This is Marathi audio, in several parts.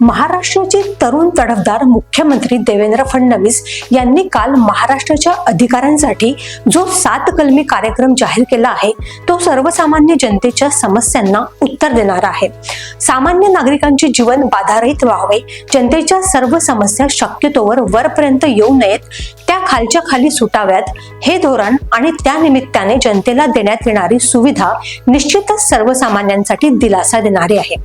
महाराष्ट्राचे तरुण तडफदार मुख्यमंत्री देवेंद्र फडणवीस यांनी काल महाराष्ट्राच्या अधिकाऱ्यांसाठी जो सात कलमी कार्यक्रम जाहीर केला आहे तो सर्वसामान्य जनतेच्या समस्यांना उत्तर देणारा आहे. सामान्य नागरिकांचे जीवन बाधारहित व्हावे जनतेच्या सर्व समस्या शक्यतोवर वरपर्यंत येऊ नयेत त्या खालच्या खाली सुटाव्यात हे धोरण आणि त्या निमित्ताने जनतेला देण्यात येणारी सुविधा निश्चितच सर्वसामान्यांसाठी दिलासा देणारी आहे.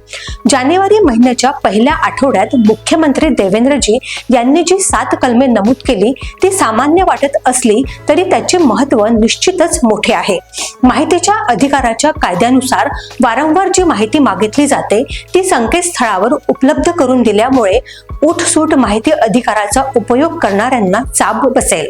जानेवारी महिन्याच्या पहिल्या आठवड्यात मुख्यमंत्री देवेंद्रजी यांनी जी सात कलमे नमूद केली ती सामान्य वाटत असली तरी त्याचे महत्त्व निश्चितच मोठे आहे. माहितीच्या अधिकाराच्या कायद्यानुसार वारंवार जी माहिती मागितली जाते ती संकेतस्थळावर उपलब्ध करून दिल्यामुळे उठसूट माहिती अधिकाराचा उपयोग करणाऱ्यांना चाप बसेल.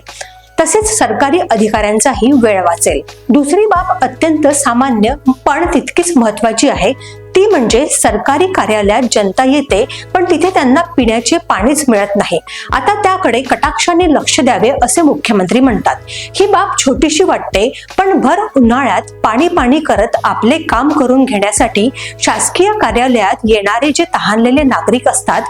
तसेच सरकारी अधिकाऱ्यांचाही वेळ वाचेल. दुसरी बाब अत्यंत सामान्य पण तितकीच महत्वाची आहे ती म्हणजे सरकारी कार्यालयात जनता येते पण तिथे त्यांना पिण्याचे पाणीच मिळत नाही. आता त्याकडे कटाक्षाने लक्ष द्यावे असे मुख्यमंत्री म्हणतात. ही बाब छोटीशी वाटते पण भर उन्हाळ्यात पाणी पाणी करत आपले काम करून घेण्यासाठी शासकीय कार्यालयात येणारे जे तहानलेले नागरिक असतात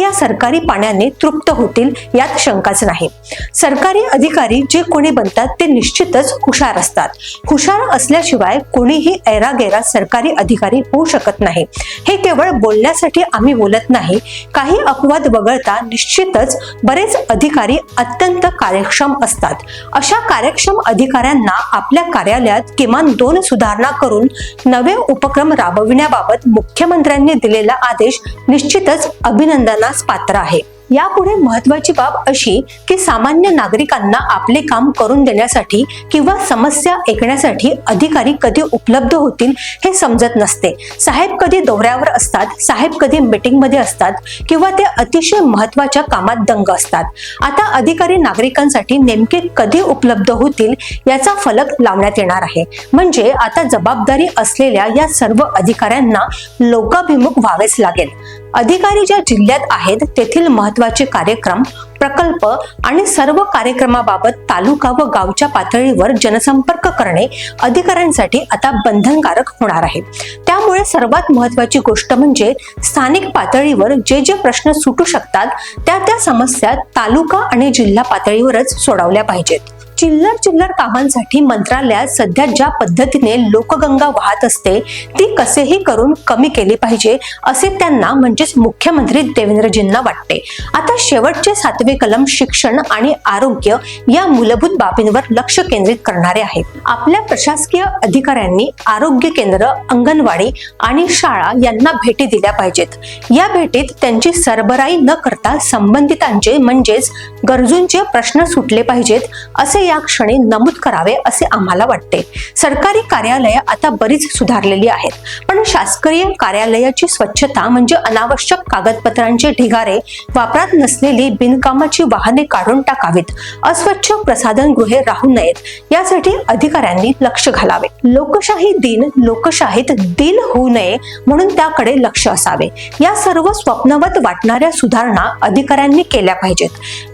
या सरकारी पाण्याने तृप्त होतील यात शंकाच नाही. सरकारी अधिकारी जे कोणी बनतात ते निश्चितच हुशार असतात. हुशार असल्याशिवाय कोणीही ऐरागेरा सरकारी अधिकारी होऊ शकत नाही. हे केवळ बोलण्यासाठी आम्ही बोलत नाही. काही अपवाद वगळता निश्चितच बरेच अधिकारी अत्यंत कार्यक्षम असतात. अशा कार्यक्षम अधिकाऱ्यांना आपल्या कार्यालयात किमान दोन सुधारणा करून नवे उपक्रम राबविण्याबाबत मुख्यमंत्र्यांनी दिलेला आदेश निश्चितच अभिनंदन अभिनंदनास पात्र आहे. यापुढे महत्वाची बाब अशी की सामान्य नागरिकांना आपले काम करून देण्यासाठी किंवा समस्या ऐकण्यासाठी अधिकारी कधी उपलब्ध होतील हे समजत नसते. साहेब कधी दौऱ्यावर असतात साहेब कधी मीटिंगमध्ये असतात किंवा ते अतिशय महत्त्वाच्या कामात दंग असतात. आता अधिकारी नागरिकांसाठी नेमके कधी उपलब्ध होतील याचा फलक लावण्यात येणार आहे. म्हणजे आता जबाबदारी असलेल्या या सर्व अधिकाऱ्यांना लोकाभिमुख व्हावेच लागेल. अधिकारी ज्या जिल्ह्यात आहेत तेथील महत्त्वाचे कार्यक्रम प्रकल्प आणि सर्व कार्यक्रमाबाबत तालुका व गावच्या पातळीवर जनसंपर्क करणे अधिकाऱ्यांसाठी आता बंधनकारक होणार आहे. त्यामुळे सर्वात महत्वाची गोष्ट म्हणजे स्थानिक पातळीवर जे जे प्रश्न सुटू शकतात त्या त्या समस्या तालुका आणि जिल्हा पातळीवरच सोडवल्या पाहिजेत. चिल्लर चिल्लर कामांसाठी मंत्रालयात सध्या ज्या पद्धतीने लोकगंगा वाहत असते ती कसेही करून कमी केली पाहिजे असे त्यांना म्हणजेच मुख्यमंत्री देवेंद्रजींना वाटते. आता शेवटचे सातवे कलम शिक्षण आणि आरोग्य या मूलभूत बाबींवर लक्ष केंद्रित करणारे आहेत. आपल्या प्रशासकीय अधिकाऱ्यांनी आरोग्य केंद्र अंगणवाडी आणि शाळा यांना भेटी दिल्या पाहिजेत. या भेटीत त्यांची सरबराई न करता संबंधितांचे म्हणजेच गरजूंचे प्रश्न सुटले पाहिजेत असे या क्षणी नमूद करावे असे आम्हाला वाटते. सरकारी कार्यालय आता बरीच सुधारलेली आहेत. पण शासकीय कार्यालयाची स्वच्छता म्हणजे अनावश्यक कागदपत्रांचे ढिगारे वापरात नसलेली बिनकामाची वाहने काढून टाकावीत. अस्वच्छ प्रसाधन गृहे राहू नयेत. यासाठी अधिकाऱ्यांनी लक्ष घालावे. लोकशाही दिन लोकशाहीत दिन होऊ नये म्हणून त्याकडे लक्ष असावे. या सर्व स्वप्नवत वाटणाऱ्या सुधारणा अधिकाऱ्यांनी केल्या पाहिजेत.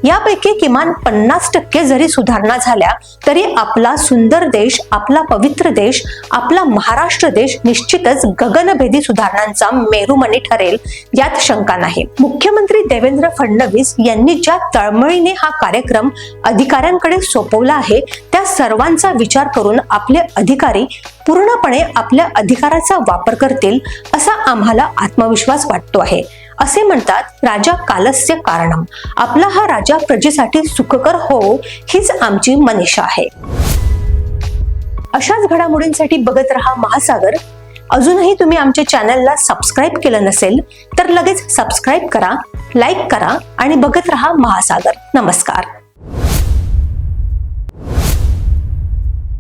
यापैकी किमान पन्नास टक्के जरी सुधारणा झाल्या तरी आपला सुंदर देश आपला पवित्र देश आपला महाराष्ट्र देश निश्चितच गगनभेदी सुधारणांचा मेरुमणी ठरेल यात शंका नाही. मुख्यमंत्री देवेंद्र फडणवीस यांनी ज्या तळमळीने हा कार्यक्रम अधिकाऱ्यांकडे सोपवला आहे त्या सर्वांचा विचार करून आपले अधिकारी पूर्णपणे आपल्या अधिकाराचा वापर करतील असा आम्हाला आत्मविश्वास वाटतो आहे. असे म्हणतात राजा कालस्य कारणम. आपला हा राजा प्रजेसाठी सुखकर हो हीच आमची मनीषा आहे. अशाच घडामोडींसाठी बघत रहा महासागर. अजूनही तुम्ही आमच्या चॅनलला सबस्क्राईब केलं नसेल तर लगेच सबस्क्राईब करा लाईक करा आणि बघत रहा महासागर. नमस्कार.